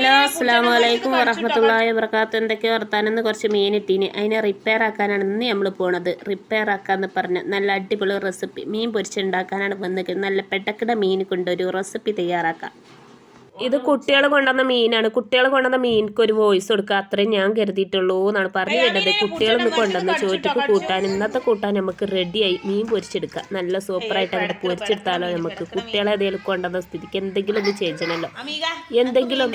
Hello അസ്സാം വലൈക്കും വറഹമത്തുള്ള വർക്കാത്ത എന്തൊക്കെയോ വർത്താനെന്ന് കുറച്ച് ഇട്ടീന്. അതിനെ റിപ്പയർ ആക്കാനാണ് ഇന്ന് നമ്മൾ പോണത്. റിപ്പയർ ആക്കാന്ന് പറഞ്ഞ നല്ല അടിപൊളി റെസിപ്പി മീൻ പൊരിച്ചുണ്ടാക്കാനാണ് വന്നിട്ട് നല്ല പെട്ടക്കിട മീൻ കൊണ്ടൊരു റെസിപ്പി തയ്യാറാക്കാം. ഇത് കുട്ടികൾ കൊണ്ടുവന്ന മീനാണ്. കുട്ടികൾ കൊണ്ടുവന്ന മീൻക്ക് ഒരു വോയിസ് കൊടുക്കുക അത്രയും ഞാൻ കരുതിയിട്ടുള്ളൂ എന്നാണ് പറഞ്ഞു കേട്ടത് കുട്ടികളൊന്ന് കൊണ്ടുവന്ന് ചോറ്റക്ക് കൂട്ടാൻ. ഇന്നത്തെ കൂട്ടാൻ നമുക്ക് റെഡിയായി മീൻ പൊരിച്ചെടുക്കാം. നല്ല സൂപ്പറായിട്ട് അവിടെ പൊരിച്ചെടുത്താലോ നമുക്ക്. കുട്ടികളെ ഏതെങ്കിലും കൊണ്ടുവന്ന സ്ഥിതിക്ക് എന്തെങ്കിലും ഒന്ന് ചെയ്യണമല്ലോ എന്തെങ്കിലും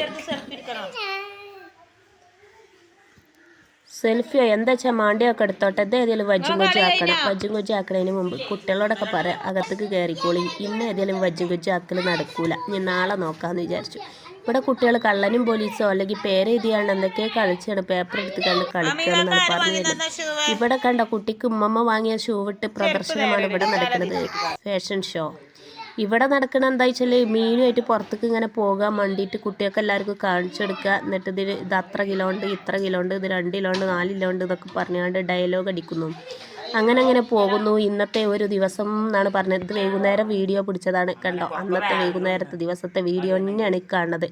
സെൽഫിയോ എന്താ വെച്ചാൽ മാണ്ടിയൊക്കെ എടുത്തോട്ടെ. ഏതെങ്കിലും വജ്ജും കൊജ്ജും ആക്കണം വജ്ജും കൊജ്ജും ആക്കണതിന് മുമ്പ് കുട്ടികളോടൊക്കെ പറയാം അകത്തേക്ക് കയറിക്കോളി ഇന്ന് ഏതെങ്കിലും വജ്ജും കൊജ്ജും ആക്കൽ നടക്കൂല. ഞാൻ നാളെ നോക്കാമെന്ന് വിചാരിച്ചു. ഇവിടെ കുട്ടികൾ കള്ളനും പോലീസോ അല്ലെങ്കിൽ പേരെഴുതിയാണ് എന്തൊക്കെയോ കളിച്ചാണ്. പേപ്പർ എടുത്ത് കണ്ട് കളിക്കുകയാണെന്നാണ് പറഞ്ഞത് ഇവിടെ കണ്ട കുട്ടിക്ക് ഉമ്മമ്മ വാങ്ങിയ ഷൂ വിട്ട് പ്രദർശനമാണ് ഇവിടെ നടക്കുന്നത്. ഫാഷൻ ഷോ ഇവിടെ നടക്കണ എന്താ വെച്ചാൽ മീനുമായിട്ട് പുറത്തേക്ക് ഇങ്ങനെ പോകാൻ വേണ്ടിയിട്ട് കുട്ടികൾക്ക് എല്ലാവർക്കും കാണിച്ചു കൊടുക്കുക. എന്നിട്ട് ഇതിൽ ഇത് അത്ര കിലോ ഉണ്ട് ഇത്ര കിലോ ഉണ്ട് ഇത് രണ്ട് കിലോ ഉണ്ട് നാല് കിലോ ഉണ്ട് ഇതൊക്കെ പറഞ്ഞുകൊണ്ട് ഡയലോഗ് അടിക്കുന്നു. അങ്ങനെ അങ്ങനെ പോകുന്നു. ഇന്നത്തെ ഒരു ദിവസം എന്നാണ് പറഞ്ഞത്. വൈകുന്നേരം വീഡിയോ പിടിച്ചതാണ് കണ്ടോ? അന്നത്തെ വൈകുന്നേരത്തെ ദിവസത്തെ വീഡിയോ തന്നെയാണ് കാണുന്നത്.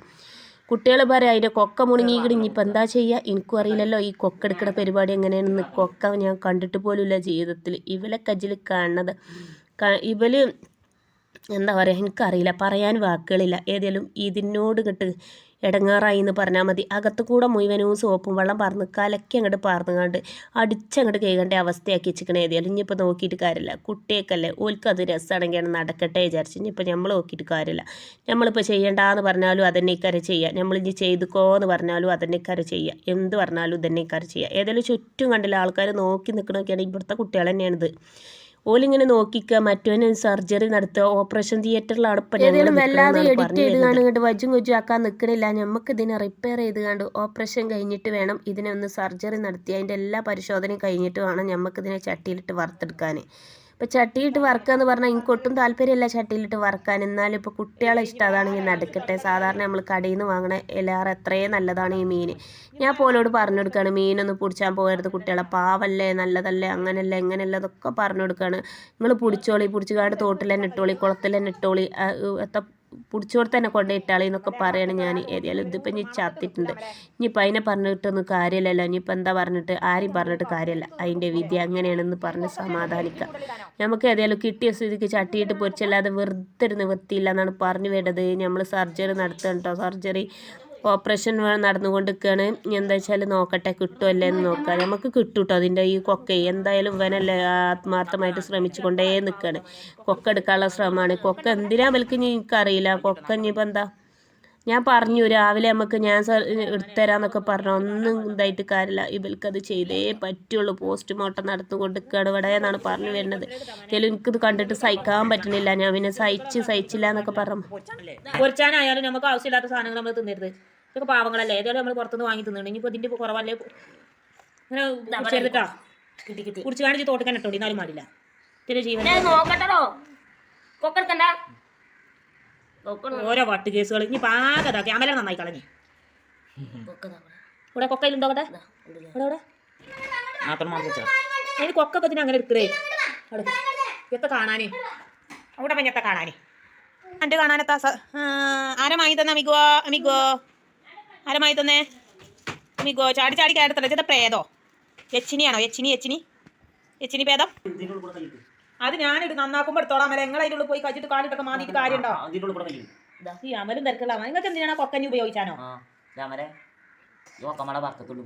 കുട്ടികൾ പറയാം അതിന്റെ കൊക്ക മുണുങ്ങിയിട്ട് ഇനിയിപ്പോൾ എന്താ ചെയ്യുക എനിക്കും അറിയില്ലല്ലോ. ഈ കൊക്ക പരിപാടി എങ്ങനെയാണെന്ന്. കൊക്ക ഞാൻ കണ്ടിട്ട് പോലുമില്ല ജീവിതത്തിൽ ഇവലെ കജ്ജിൽ കാണുന്നത്. ഇവൽ എന്താ പറയുക എനിക്കറിയില്ല. പറയാൻ വാക്കുകളില്ല. ഏതെങ്കിലും ഇതിനോട് ഇങ്ങോട്ട് ഇടങ്ങാറായി എന്ന് പറഞ്ഞാൽ മതി. അകത്ത് കൂടെ മുഴുവനും സോപ്പും വെള്ളം പറന്ന് കലക്കി അങ്ങോട്ട് പറന്നുകൊണ്ട് അടിച്ചങ്ങോട്ട് കേൾക്കേണ്ട അവസ്ഥയാക്കി വെച്ചിക്കണ ഏതായാലും ഇനിയിപ്പോൾ നോക്കിയിട്ട് കാര്യമില്ല. കുട്ടിയൊക്കെയല്ലേ ഓൽക്ക് അത് രസമാണെങ്കിൽ നടക്കട്ടെ വിചാരിച്ചു. ഇനിയിപ്പോൾ നമ്മൾ നോക്കിയിട്ട് കാര്യമില്ല. നമ്മളിപ്പോൾ ചെയ്യണ്ടെന്ന് പറഞ്ഞാലും അതന്നെ ഇക്കാരെ നമ്മൾ ഇനി ചെയ്തുക്കോ എന്ന് പറഞ്ഞാലും അതന്നെ ഇക്കാരെ ചെയ്യുക എന്ത് പറഞ്ഞാലും ഇതന്നെ ഇക്കാരെ ചെയ്യുക ഏതായാലും ചുറ്റും കണ്ടില്ല ആൾക്കാർ നോക്കി നിൽക്കണമൊക്കെയാണ് ഇവിടുത്തെ കുട്ടികൾ തന്നെയാണിത്. ഓലിങ്ങനെ നോക്കിക്കുക മറ്റവന് സർജറി നടത്തുക ഓപ്പറേഷൻ തിയേറ്ററിലാണ് ഇപ്പം വല്ലാതെ എഡിറ്റ് ചെയ്ത് കാണുകൊണ്ട് വജും ആക്കാൻ നിൽക്കണില്ല നമുക്ക് ഇതിനെ റിപ്പയർ ചെയ്ത് കണ്ട് ഓപ്പറേഷൻ കഴിഞ്ഞിട്ട് വേണം ഇതിനെ ഒന്ന് സർജറി നടത്തി. അതിന്റെ എല്ലാ പരിശോധനയും കഴിഞ്ഞിട്ട് വേണം നമുക്ക് ഇതിനെ ചട്ടിയിലിട്ട് വറുത്തെടുക്കാൻ ഇപ്പോൾ ചട്ടിയിട്ട് വറുക്കുക എന്ന് പറഞ്ഞാൽ എനിക്ക് ഒട്ടും താല്പര്യമില്ല ചട്ടിയിലിട്ട് വറുക്കാൻ. എന്നാലും ഇപ്പോൾ കുട്ടികളെ ഇഷ്ടം അതാണെങ്കിൽ നടക്കട്ടെ. സാധാരണ നമ്മൾ കടയിൽ നിന്ന് വാങ്ങണ എല്ലാവരും എത്രയും നല്ലതാണ് ഈ മീൻ ഞാൻ പോലോട് പറഞ്ഞു കൊടുക്കുകയാണ് മീനൊന്നും പിടിച്ചാൽ പോകരുത് കുട്ടികളെ. പാവല്ലേ നല്ലതല്ലേ അങ്ങനല്ലേ എങ്ങനെയല്ല അതൊക്കെ പറഞ്ഞു കൊടുക്കുകയാണ് നിങ്ങൾ പിടിച്ചോളി പിടിച്ചുകാണ്ട് തോട്ടിൽ തന്നെ ഇട്ടോളി കുളത്തിൽ തന്നെ ഇട്ടോളി ആ, പിടിച്ചോടത്ത് തന്നെ കൊണ്ടേ ഇട്ടാളി എന്നൊക്കെ പറയണം ഞാൻ ഏതായാലും ഇതിപ്പോൾ ഇനി ചത്തിട്ടുണ്ട്. ഇനിയിപ്പോൾ അതിനെ പറഞ്ഞിട്ടൊന്നും കാര്യമില്ലല്ലോ ഇനിയിപ്പോൾ എന്താ പറഞ്ഞിട്ട്? ആരും പറഞ്ഞിട്ട് കാര്യമില്ല അതിന്റെ വിധി അങ്ങനെയാണെന്ന് പറഞ്ഞ് സമാധാനിക്കാം. നമുക്ക് ഏതായാലും കിട്ടിയ സ്ഥിതിക്ക് ചട്ടിയിട്ട് പൊരിച്ചല്ലാതെ വെറുതെ നിവൃത്തിയില്ല എന്നാണ് പറഞ്ഞു വേണ്ടത്. നമ്മൾ സർജറി നടത്തണം കേട്ടോ സർജറി ഓപ്പറേഷൻ നടന്നുകൊണ്ടിരിക്കുകയാണ്. എന്താ വെച്ചാൽ നോക്കട്ടെ കിട്ടുമല്ലേ എന്ന് നോക്കാം. നമുക്ക് കിട്ടും കേട്ടോ അതിന്റെ ഈ കൊക്ക? എന്തായാലും ഇവനല്ലേ ആത്മാർത്ഥമായിട്ട് ശ്രമിച്ചുകൊണ്ടേ നിൽക്കുകയാണ് കൊക്ക എടുക്കാനുള്ള ശ്രമമാണ്. കൊക്ക എന്തിനാ അവൾക്ക് ഇനി എനിക്കറിയില്ല. കൊക്ക ഇനിയിപ്പോൾ എന്താ? ഞാൻ പറഞ്ഞു രാവിലെ നമുക്ക് ഞാൻ എടുത്തരാന്നൊക്കെ പറഞ്ഞു. ഒന്നും ഇതായിട്ട് കാര്യമില്ല. ഇവൽക്കത് ചെയ്തേ പറ്റുള്ളൂ. പോസ്റ്റ്മോർട്ടം നടത്തുകൊണ്ടിരിക്കുകയാണ് ഇവിടെ എന്നാണ് പറഞ്ഞു വരുന്നത്. ഏതായാലും എനിക്കിത് കണ്ടിട്ട് സഹിക്കാൻ പറ്റുന്നില്ല. ഞാൻ പിന്നെ സഹിച്ച് സഹിച്ചില്ല എന്നൊക്കെ പറഞ്ഞു. കുറച്ചാനായാലും നമുക്ക് ആവശ്യമില്ലാത്ത സാധനങ്ങൾ നമ്മൾ തിന്നരുത്. ഇതൊക്കെ പാവങ്ങളല്ലേ? ഏതായാലും നമ്മൾ പുറത്തുനിന്ന് വാങ്ങി തിന്നു ഇനിയിപ്പോൾ ഇതിന്റെ കുറവല്ലേ? ഇങ്ങനെ കുടിച്ചെടുത്തിട്ടാ കുടിച്ച് കാണിച്ച് തോട്ടിക്കാൻ ഇട്ടോ? എന്നാലും മാറില്ല. ഇതിന്റെ ജീവൻ. നോക്കട്ടോ കൊക്കെടുക്കണ്ട. ഓരോ വട്ട് കേസുകൾ ഇനി പാകതാ ക്യാമറ നന്നായി കളഞ്ഞ്. ഇവിടെ. കൊക്കയിലുണ്ടോ അവിടെ? ഇവിടെ അതിന് കൊക്കൊക്കെ ഇതിന് അങ്ങനെ എടുക്കേ അവിടെ. എത്ത കാണാനേ. അവിടെ പഞ്ഞത്ത കാണാനേ. എന്റെ കാണാനെത്താ സ- ആ, ആരാ വാങ്ങി തന്നെ അമിഗോ അമിഗോ ആരാ തന്നെ? മികോ ചാടി ചാടി കയറത്തല്ല? ചേട്ടാ പ്രേതോ? എച്ചിനിയാണോ എച്ചിനി യച്ചിനി? യച്ചിനി ഭേദം അത് ഞാനിട്ട് നന്നാക്കുമ്പോൾ എടുത്തോളാം. അമല നിങ്ങൾ അതിന്റെ ഉള്ളിൽ പോയി കഴിച്ചിട്ട് കാണിട്ടൊക്കെ മാറിയിട്ട് കാര്യമുണ്ടോ ഈ അമലും തിരക്കുള്ള നിങ്ങൾക്ക് എന്തിനാണ് കൊക്കഞ്ഞി ഉപയോഗിച്ചാനോ? ആ രാമരെ വർക്കത്തുള്ളൂ വറക്കത്തുള്ളൂ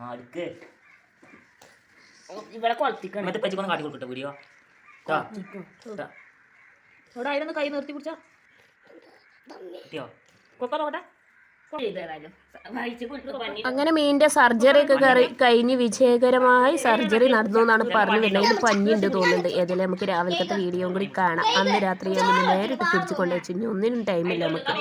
ആ അടുക്ക് ഇവിടെ കൊളത്തിക്കണം. കാട്ടി കൊടുക്കട്ടെ വീഡിയോ. ഇവിടെ അതിലൊന്ന് കൈ നിർത്തി പിടിച്ചോ. കൊക്ക നോക്കട്ടെ. അങ്ങനെ മീൻറെ സർജറി ഒക്കെ കറി കഴിഞ്ഞ് വിജയകരമായി സർജറി നടന്നു എന്നാണ് പറഞ്ഞു വരുന്നത് ഇതിൽ പഞ്ഞിണ്ട് തോന്നുന്നുണ്ട്. ഏതായാലും നമുക്ക് രാവിലത്തെ വീഡിയോ കൂടി കാണാം. അന്ന് രാത്രി ഞാൻ പിന്നെ നേരിട്ട് ഫ്രിഡ്ജ് കൊണ്ടുവച്ചു ഇനി ഒന്നിനും ടൈമില്ല നമുക്ക്.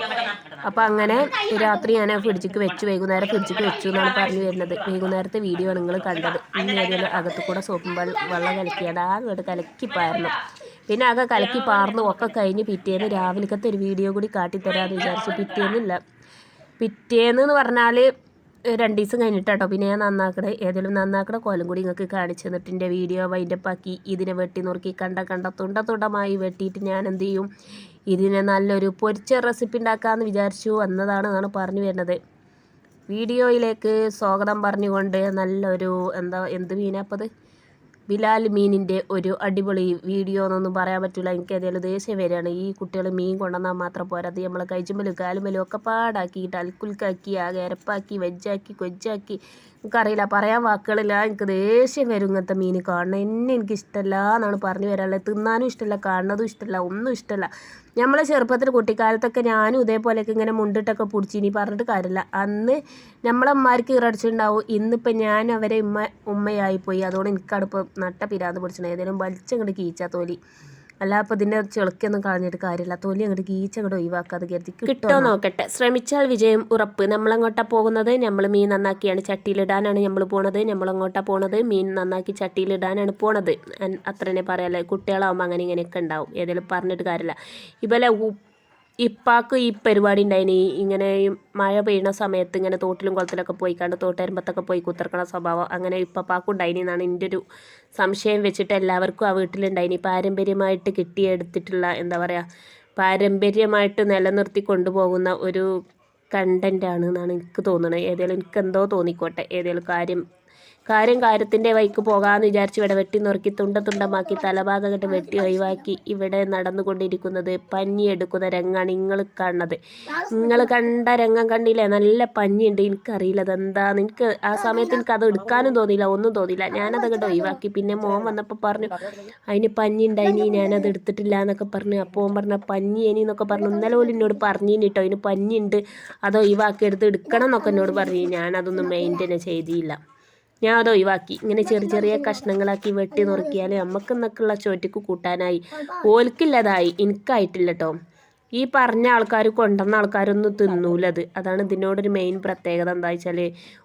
അപ്പൊ അങ്ങനെ രാത്രി ഞാൻ ഫ്രിഡ്ജിക്ക് വെച്ചു. വൈകുന്നേരം ഫ്രിഡ്ജിക്ക് വെച്ചു എന്നാണ് പറഞ്ഞു വരുന്നത്. വൈകുന്നേരത്തെ വീഡിയോ നിങ്ങൾ കണ്ടത്. ഇനി ഏതായാലും അകത്ത് കൂടെ സോപ്പും വെള്ളം വെള്ളം കലക്കിയത് ആ അങ്ങോട്ട് കലക്കി പാരണം പിന്നെ ആകെ കലക്കി പാർന്നു ഒക്കെ കഴിഞ്ഞ് പിറ്റേന്ന് രാവിലത്തെ ഒരു വീഡിയോ കൂടി കാട്ടിത്തരാമെന്ന് വിചാരിച്ചു. പിറ്റേന്നില്ല. പിറ്റേന്ന് എന്ന് പറഞ്ഞാൽ രണ്ട് ദിവസം കഴിഞ്ഞിട്ടാട്ടോ. പിന്നെ ഞാൻ നന്നാക്കണേ. ഏതെങ്കിലും നന്നാക്കണ കോലം കൂടി നിങ്ങൾക്ക് കാണിച്ചു തന്നിട്ട് എന്റെ വീഡിയോ വൈൻഡപ്പ് ആക്കി ഇതിനെ വെട്ടി നുറുക്കി കണ്ട കണ്ട തുണ്ട തുണ്ടമായി വെട്ടിയിട്ട് ഞാൻ എന്ത് ചെയ്യും? ഇതിനെ നല്ലൊരു പൊരിച്ച റെസിപ്പി ഉണ്ടാക്കാമെന്ന് വിചാരിച്ചു വന്നതാണ് എന്നാണ് പറഞ്ഞു വരുന്നത്. വീഡിയോയിലേക്ക് സ്വാഗതം പറഞ്ഞുകൊണ്ട് നല്ലൊരു എന്താ എന്ത് മീനാപ്പത്? ബിലാൽ മീനിന്റെ ഒരു അടിപൊളി വീഡിയോ എന്നൊന്നും പറയാൻ പറ്റില്ല എനിക്ക് ഏതായാലും ദേഷ്യം വരികയാണ്. ഈ കുട്ടികൾ മീൻ കൊണ്ടുവന്നാൽ മാത്രം പോരാ. അത് നമ്മളെ കൈച്ചുമ്പലും കാലുമ്പലും ഒക്കെ പാടാക്കിയിട്ട് അൽക്കുൽക്കാക്കി ആകെ അരപ്പാക്കി വെജ്ജാക്കി കൊജ്ജാക്കി എനിക്കറിയില്ല. പറയാൻ വാക്കുകളില്ല. എനിക്ക് ദേഷ്യം വരും ഇങ്ങനത്തെ മീൻ കാണണം എന്നെ എനിക്ക് ഇഷ്ടമല്ല എന്നാണ് പറഞ്ഞു വരാനുള്ളത് തിന്നാനും ഇഷ്ടമല്ല കാണുന്നതും ഇഷ്ടമല്ല ഒന്നും ഇഷ്ടമല്ല നമ്മളെ ചെറുപ്പത്തിൽ കുട്ടിക്കാലത്തൊക്കെ ഞാനും ഇതേപോലെയൊക്കെ ഇങ്ങനെ മുണ്ടിട്ടൊക്കെ പിടിച്ച് ഇനി പറഞ്ഞിട്ട് കാര്യമില്ല. അന്ന് നമ്മളമ്മമാർക്ക് ഇറടിച്ചിട്ടുണ്ടാവും ഇന്നിപ്പോൾ ഞാൻ അവരെ ഉമ്മ ഉമ്മയായിപ്പോയി. അതുകൊണ്ട് എനിക്കടുപ്പം നട്ട പിരാന്ത് പിടിച്ചിട്ടുണ്ട്. ഏതെങ്കിലും വലിച്ചങ്ങോട്ട് കീച്ചാ തോലി. അല്ല അപ്പോൾ ഇതിന്റെ ചെളുക്കൊന്നും കളഞ്ഞിട്ട് കാര്യമില്ല. തൊലി അങ്ങോട്ട് കീച്ചങ്ങോട്ട് ഒഴിവാക്കാതെ കരുതി കിട്ടോ നോക്കട്ടെ. ശ്രമിച്ചാൽ വിജയം ഉറപ്പ്. നമ്മളെങ്ങോട്ടാ പോകുന്നത്? നമ്മൾ മീൻ നന്നാക്കിയാണ് ചട്ടിയിലിടാനാണ് നമ്മൾ പോണത്. നമ്മളെങ്ങോട്ടാ പോണത്? മീൻ നന്നാക്കി ചട്ടിയിലിടാനാണ് പോണത്. അത്ര തന്നെ പറയാല്ലേ? കുട്ടികളാവുമ്പോൾ അങ്ങനെ ഇങ്ങനെയൊക്കെ ഉണ്ടാവും. ഏതെങ്കിലും പറഞ്ഞിട്ട് കാര്യമില്ല. ഇവലെ ഇപ്പാക്ക് ഈ പരിപാടി ഉണ്ടായിനി. ഇങ്ങനെ മഴ പെയ്യണ സമയത്ത് ഇങ്ങനെ തോട്ടിലും കുളത്തിലൊക്കെ പോയി കണ്ട് തോട്ടരുമ്പത്തൊക്കെ പോയി കുത്തിറക്കണ സ്വഭാവം അങ്ങനെ ഇപ്പാക്കും ഉണ്ടായിനി എന്നാണ് എന്റെ ഒരു സംശയം വെച്ചിട്ട് എല്ലാവർക്കും ആ വീട്ടിലുണ്ടായിനി. പാരമ്പര്യമായിട്ട് കിട്ടിയെടുത്തിട്ടുള്ള എന്താ പറയുക പാരമ്പര്യമായിട്ട് നിലനിർത്തി കൊണ്ടുപോകുന്ന ഒരു കണ്ടന്റാണ് എന്നാണ് എനിക്ക് തോന്നുന്നത് ഏതെങ്കിലും എനിക്ക് എന്തോ തോന്നിക്കോട്ടെ. ഏതെങ്കിലും കാര്യം കാര്യം കാര്യത്തിന്റെ വൈക്ക് പോകാമെന്ന് വിചാരിച്ച് ഇവിടെ വെട്ടി നുറുക്കി തുണ്ട തുണ്ടമാക്കി തലഭാഗം കെട്ട് വെട്ടി ഒഴിവാക്കി ഇവിടെ നടന്നുകൊണ്ടിരിക്കുന്നത് പഞ്ഞി എടുക്കുന്ന രംഗാണ് നിങ്ങൾ കാണുന്നത്. നിങ്ങൾ കണ്ട രംഗം കണ്ടില്ലേ? നല്ല പഞ്ഞിയുണ്ട്. എനിക്കറിയില്ല അതെന്താന്ന്. എനിക്ക് ആ സമയത്ത് എനിക്ക് അത് എടുക്കാനും തോന്നിയില്ല ഒന്നും തോന്നിയില്ല. ഞാനത് കണ്ട് ഒഴിവാക്കി. പിന്നെ മോൻ വന്നപ്പോൾ പറഞ്ഞു അതിന് പഞ്ഞി ഉണ്ടായിനി. ഞാനത് എടുത്തിട്ടില്ല എന്നൊക്കെ പറഞ്ഞു. അപ്പോൾ പറഞ്ഞ പഞ്ഞി ഇനി എന്നൊക്കെ പറഞ്ഞു. ഇന്നലെ പോലും എന്നോട് പറഞ്ഞു കേട്ടോ അതിന് പഞ്ഞിയുണ്ട്. അത് ഒഴിവാക്കി എടുത്ത് എടുക്കണം എന്നൊക്കെ എന്നോട് പറഞ്ഞു. ഞാനതൊന്നും മെയിന്റെയിൻ ചെയ്തില്ല. ഞാൻ അത് ഒഴിവാക്കി. ഇങ്ങനെ ചെറിയ ചെറിയ കഷ്ണങ്ങളാക്കി വെട്ടി നുറുക്കിയാൽ നമുക്ക് എന്നൊക്കെയുള്ള ചോറ്റക്ക് കൂട്ടാനായി. ഓൽക്കില്ലതായി. എനിക്കായിട്ടില്ല കേട്ടോ ഈ പറഞ്ഞ ആൾക്കാർ കൊണ്ടുവന്ന ആൾക്കാരൊന്നും തിന്നൂലത്. അതാണ് ഇതിനോടൊരു മെയിൻ പ്രത്യേകത എന്താ വെച്ചാൽ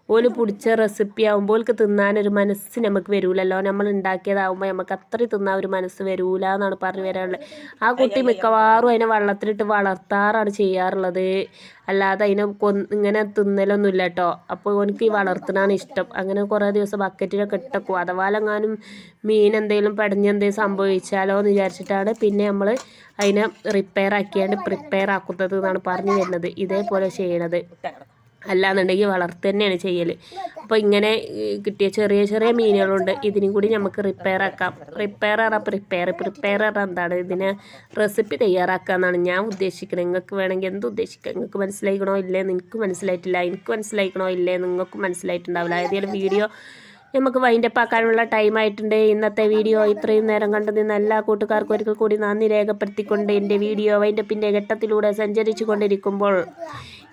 ഓൽ പിടിച്ച റെസിപ്പി ആകുമ്പോൾ ഓൽക്ക് തിന്നാനൊരു മനസ്സ് നമുക്ക് വരൂലല്ലോ. നമ്മൾ ഉണ്ടാക്കിയതാകുമ്പോൾ നമുക്ക് അത്രയും തിന്നാൻ ഒരു മനസ്സ് വരൂല എന്നാണ് പറഞ്ഞു വരാനുള്ളത് ആ കുട്ടി മിക്കവാറും അതിനെ വള്ളത്തിലിട്ട് വളർത്താറാണ് ചെയ്യാറുള്ളത്. അല്ലാതെ അതിനെ കൊന്ന് ഇങ്ങനെ തിന്നലൊന്നുമില്ല കേട്ടോ അപ്പോൾ എനിക്ക് ഈ വളർത്തുന്നതാണ് ഇഷ്ടം. അങ്ങനെ കുറേ ദിവസം ബക്കറ്റിലൊക്കെ ഇട്ടേക്കും. അഥവാലെങ്ങാനും മീൻ എന്തെങ്കിലും പടിഞ്ഞെന്തെങ്കിലും സംഭവിച്ചാലോ എന്ന് വിചാരിച്ചിട്ടാണ് പിന്നെ നമ്മൾ അതിനെ റിപ്പയർ ആക്കിയാണ്ട് പ്രിപ്പയർ ആക്കുന്നത് എന്നാണ് പറഞ്ഞു വരുന്നത്. ഇതേപോലെ ചെയ്യണത്. അല്ലാന്നുണ്ടെങ്കിൽ വളർത്ത് തന്നെയാണ് ചെയ്യൽ അപ്പോൾ ഇങ്ങനെ കിട്ടിയ ചെറിയ ചെറിയ മീനുകളുണ്ട്. ഇതിനും കൂടി നമുക്ക് റിപ്പയർ ആക്കാം. റിപ്പയർ ആറാ പ്രിപ്പയർ പ്രിപ്പയർ ആറാ എന്താണ് ഇതിനെ റെസിപ്പി തയ്യാറാക്കുക എന്നാണ് ഞാൻ ഉദ്ദേശിക്കുന്നത് നിങ്ങൾക്ക് വേണമെങ്കിൽ എന്ത് ഉദ്ദേശിക്കാം? നിങ്ങൾക്ക് മനസ്സിലായിക്കണോ? ഇല്ലേ? നിങ്ങൾക്ക് മനസ്സിലായിട്ടില്ല. എനിക്ക് മനസ്സിലായിക്കണോ? ഇല്ലേ? നിങ്ങൾക്ക് മനസ്സിലായിട്ടുണ്ടാവില്ല. ഏതെങ്കിലും വീഡിയോ നമുക്ക് വൈൻഡപ്പ് ആക്കാനുള്ള ടൈം ആയിട്ടുണ്ട്. ഇന്നത്തെ വീഡിയോ ഇത്രയും നേരം കണ്ടു നിന്ന് എല്ലാ കൂട്ടുകാർക്കും ഒരിക്കൽ കൂടി നന്ദി രേഖപ്പെടുത്തിക്കൊണ്ട് എന്റെ വീഡിയോ വൈൻഡപ്പിന്റെ ഘട്ടത്തിലൂടെ സഞ്ചരിച്ചു കൊണ്ടിരിക്കുമ്പോൾ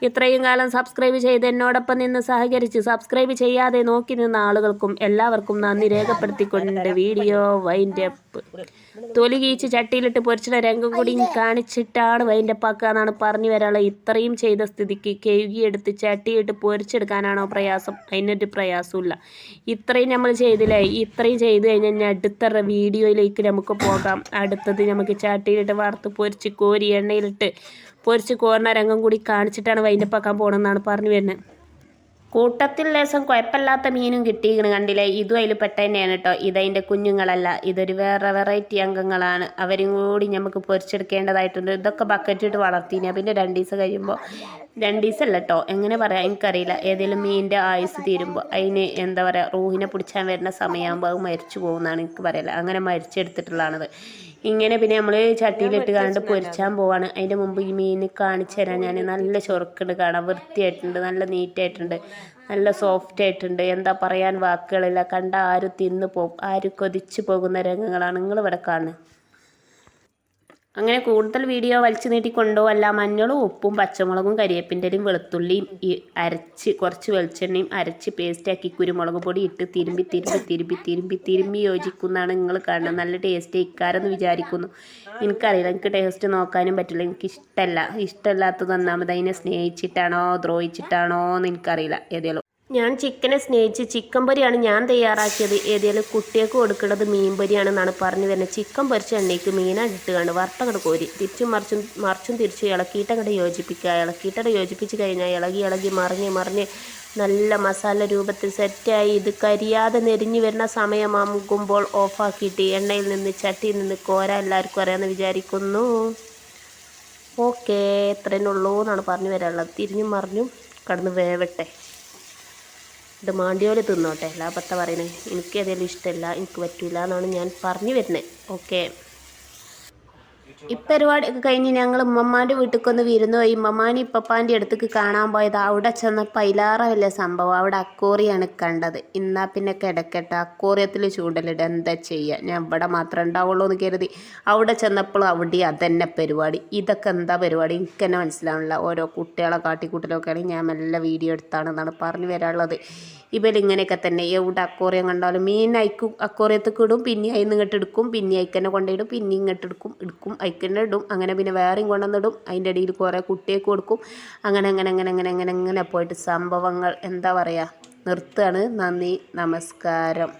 ഇത്രയും കാലം സബ്സ്ക്രൈബ് ചെയ്ത് എന്നോടൊപ്പം നിന്ന് സഹകരിച്ച് സബ്സ്ക്രൈബ് ചെയ്യാതെ നോക്കി നിന്ന ആളുകൾക്കും എല്ലാവർക്കും നന്ദി രേഖപ്പെടുത്തിക്കൊണ്ട് വീഡിയോ വൈൻഡപ്പ് തൊലി കീച്ച് ചട്ടിയിലിട്ട് പൊരിച്ചിട്ട് രംഗം കൂടി കാണിച്ചിട്ടാണ് ആക്കുക എന്നാണ് പറഞ്ഞു വരാനുള്ള ഇത്രയും ചെയ്ത സ്ഥിതിക്ക് കഴുകിയെടുത്ത് ചട്ടിയിട്ട് പൊരിച്ചെടുക്കാനാണോ പ്രയാസം? അതിനൊരു പ്രയാസമില്ല ഇത്രയും നമ്മൾ ചെയ്തില്ലേ? ഇത്രയും ചെയ്ത് കഴിഞ്ഞാൽ ഇനി അടുത്ത വീഡിയോയിലേക്ക് നമുക്ക് പോകാം. അടുത്തത് നമുക്ക് ചട്ടിയിലിട്ട് വറുത്ത് പൊരിച്ച് കോരി എണ്ണയിലിട്ട് പൊരിച്ച് കോരണ രംഗം കൂടി കാണിച്ചിട്ടാണ് വൈൻഡപ്പാക്കാൻ പോകണമെന്നാണ് പറഞ്ഞു വരുന്നത്. കൂട്ടത്തിൽ ലേശം കുഴപ്പമില്ലാത്ത മീനും കിട്ടിയിരിക്കണം കണ്ടില്ലേ? ഇതും അതിൽ പെട്ട തന്നെയാണ് കേട്ടോ ഇതതിന്റെ കുഞ്ഞുങ്ങളല്ല. ഇതൊരു വേറെ വെറൈറ്റി അംഗങ്ങളാണ്. അവരും കൂടി നമുക്ക് പൊരിച്ചെടുക്കേണ്ടതായിട്ടുണ്ട്. ഇതൊക്കെ ബക്കറ്റിട്ട് വളർത്തിനെ. പിന്നെ രണ്ട് ദിവസം കഴിയുമ്പോൾ രണ്ട് ദിവസമല്ല കേട്ടോ എങ്ങനെ പറയാം എനിക്കറിയില്ല. ഏതെങ്കിലും മീനിന്റെ ആയുസ് തീരുമ്പോൾ അതിന് എന്താ പറയുക റൂഹിനെ പിടിച്ചാൻ വരുന്ന സമയമാകുമ്പോൾ അത് മരിച്ചു പോകുന്നതാണ് എനിക്ക് പറയല. അങ്ങനെ മരിച്ചെടുത്തിട്ടുള്ളതാണത് ഇങ്ങനെ പിന്നെ നമ്മൾ ചട്ടിയിലിട്ട് കണ്ട് പൊരിച്ചാൻ പോവാണ്. അതിന്റെ മുമ്പ് ഈ മീൻ കാണിച്ചു തരാൻ ഞാൻ നല്ല ചൊറുക്കുണ്ട് കാണാൻ. വൃത്തിയായിട്ടുണ്ട് നല്ല നീറ്റായിട്ടുണ്ട് നല്ല സോഫ്റ്റ് ആയിട്ടുണ്ട് എന്താ പറയാൻ വാക്കുകളില്ല. കണ്ട ആരും തിന്നു പോകും ആരും കൊതിച്ചു പോകുന്ന രംഗങ്ങളാണ് നിങ്ങൾ ഇവിടെ കാണുന്നത്. അങ്ങനെ കൂടുതൽ വീഡിയോ വലിച്ചു നീട്ടിക്കൊണ്ടോ അല്ല മഞ്ഞളും ഉപ്പും പച്ചമുളകും കരിയേപ്പിന്റെയും വെളുത്തുള്ളിയും ഈ അരച്ച് കുറച്ച് വെളിച്ചെണ്ണയും അരച്ച് പേസ്റ്റാക്കി കുരുമുളക് പൊടി ഇട്ട് തിരുമ്പി തിരുമ്പി തിരുമ്പി തിരുമ്പി തിരുമ്പി യോജിക്കുന്നതാണ് നിങ്ങൾ കാണുന്നത്. നല്ല ടേസ്റ്റ് ഇക്കാരെന്ന് വിചാരിക്കുന്നു. എനിക്കറിയില്ല. എനിക്ക് ടേസ്റ്റ് നോക്കാനും പറ്റില്ല. എനിക്ക് ഇഷ്ടമല്ല ഇഷ്ടമല്ലാത്തത് ഒന്നാമത് അതിനെ സ്നേഹിച്ചിട്ടാണോ ദ്രോഹിച്ചിട്ടാണോ എന്ന് എനിക്കറിയില്ല. ഏതെങ്കിലും ഞാൻ ചിക്കനെ സ്നേഹിച്ച് ചിക്കൻ പൊരിയാണ് ഞാൻ തയ്യാറാക്കിയത്. ഏതെങ്കിലും കുട്ടികൾക്ക് കൊടുക്കുന്നത് മീൻ പൊരിയാണെന്നാണ് പറഞ്ഞു തന്നെ ചിക്കൻ പൊരിച്ച എണ്ണയ്ക്ക് മീനായിട്ട് കണ്ട് വറുത്തങ്ങട് കോരി. തിരിച്ചും മറിച്ചും മറിച്ചും തിരിച്ചും ഇളക്കിയിട്ടങ്ങട് യോജിപ്പിക്കുക. ഇളക്കിയിട്ടങ്ങട് യോജിപ്പിച്ച് കഴിഞ്ഞാൽ ഇളകി ഇളകി മറിഞ്ഞ് മറിഞ്ഞ് നല്ല മസാല രൂപത്തിൽ സെറ്റായി. ഇത് കരിയാതെ നെരിഞ്ഞു വരുന്ന സമയമാകുമ്പോൾ ഓഫാക്കിയിട്ട് എണ്ണയിൽ നിന്ന് ചട്ടിയിൽ നിന്ന് കോര എല്ലാവർക്കും അറിയാമെന്ന് വിചാരിക്കുന്നു. ഓക്കേ ഇത്രയേ ഉള്ളൂ എന്നാണ് പറഞ്ഞു വരാനുള്ളത്. തിരിഞ്ഞും മറിഞ്ഞും കടന്ന് വേവട്ടെ. ഇത് മാണ്ടിയോൽ തിന്നോട്ടെ. ലാഭത്ത പറയണേ എനിക്ക് ഏതെങ്കിലും ഇഷ്ടമല്ല എനിക്ക് പറ്റില്ല എന്നാണ് ഞാൻ പറഞ്ഞു വരുന്നത് ഓക്കെ ഇപ്പരിപാടിയൊക്കെ കഴിഞ്ഞ് ഞങ്ങൾ ഉമ്മമ്മാന്റെ വീട്ടിലേക്കൊന്ന് വിരുന്ന് പോയി. ഉമ്മമ്മാന്റെ ഇപ്പപ്പാന്റെ അടുത്തേക്ക് കാണാൻ പോയത്. അവിടെ ചെന്നപ്പോൾ അതിലാറ വലിയ സംഭവം. അവിടെ അക്കോറിയാണ് കണ്ടത്. ഇന്നാ പിന്നെ കിടക്കട്ടെ. അക്കോറിയത്തിൽ ചൂണ്ടലിട്ട് എന്താ ചെയ്യുക ഞാൻ ഇവിടെ മാത്രമേ ഉണ്ടാവുള്ളൂ എന്ന് കരുതി. അവിടെ ചെന്നപ്പോൾ അവിടെ അതന്നെ പരിപാടി. ഇതൊക്കെ എന്താ പരിപാടി? എനിക്ക് തന്നെ മനസ്സിലാവണില്ല. ഓരോ കുട്ടികളെ കാട്ടിക്കൂട്ടലൊക്കെ ആണെങ്കിൽ ഞാൻ നല്ല വീഡിയോ എടുത്താണെന്നാണ് പറഞ്ഞു വരാനുള്ളത്. ഇവരിങ്ങനെയൊക്കെ തന്നെ. എവിടെ അക്കോറിയം കണ്ടാലും മീൻ അയക്കും അക്കോറിയത്തേക്ക് ഇടും പിന്നെ അതിൽ ഇങ്ങോട്ട് എടുക്കും. പിന്നെ അയക്കന്നെ കൊണ്ടിടും പിന്നെ ഇങ്ങോട്ട് എടുക്കും. എടുക്കും. അയക്കന്നെ ഇടും അങ്ങനെ പിന്നെ വേറെയും കൊണ്ടുവന്നിടും. അതിന്റെ ഇടയിൽ കുറേ കുട്ടിയൊക്കെ കൊടുക്കും. അങ്ങനെ അങ്ങനെ അങ്ങനെ അങ്ങനെ അങ്ങനെ അങ്ങനെ പോയിട്ട് സംഭവങ്ങൾ എന്താ പറയുക? നിർത്തുകയാണ്. നന്ദി. നമസ്കാരം.